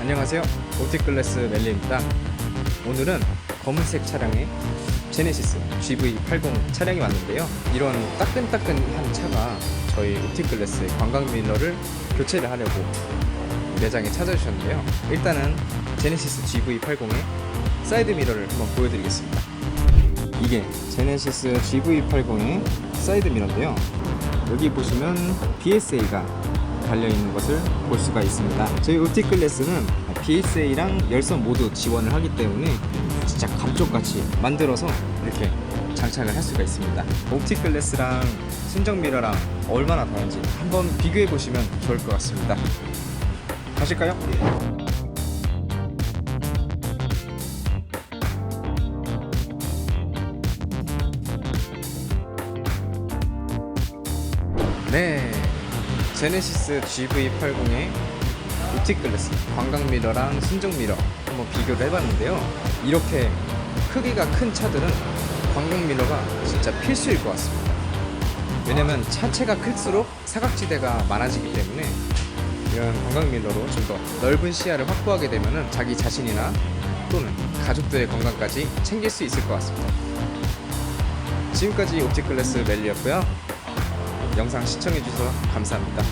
안녕하세요. 오틱글래스 멜리입니다. 오늘은 검은색 차량의 제네시스 GV80 차량이 왔는데요. 이런 따끈따끈한 차가 저희 오틱글래스의 관광 밀러를 교체를 하려고 매장에 찾아주셨는데요. 일단은 제네시스 GV80의 사이드 미러를 한번 보여드리겠습니다. 이게 제네시스 GV80의 사이드 미러인데요. 여기 보시면 BSA가 달려있는 것을 볼 수가 있습니다. 저희 오티클래스는 BSA랑 열선 모두 지원을 하기 때문에 진짜 감쪽같이 만들어서 이렇게 장착을 할 수가 있습니다. 옵티클래스랑 순정 미러랑 얼마나 다른지 한번 비교해 보시면 좋을 것 같습니다. 가실까요? 네, 제네시스 GV80의 옵틱 글래스 관광 미러랑 순정 미러 한번 비교를 해봤는데요. 이렇게 크기가 큰 차들은 관광 미러가 진짜 필수일 것 같습니다. 왜냐면 차체가 클수록 사각지대가 많아지기 때문에 이런 관광 밀러로 좀 더 넓은 시야를 확보하게 되면 자기 자신이나 또는 가족들의 건강까지 챙길 수 있을 것 같습니다. 지금까지 옵틱 글래스 멜리였고요. 영상 시청해주셔서 감사합니다.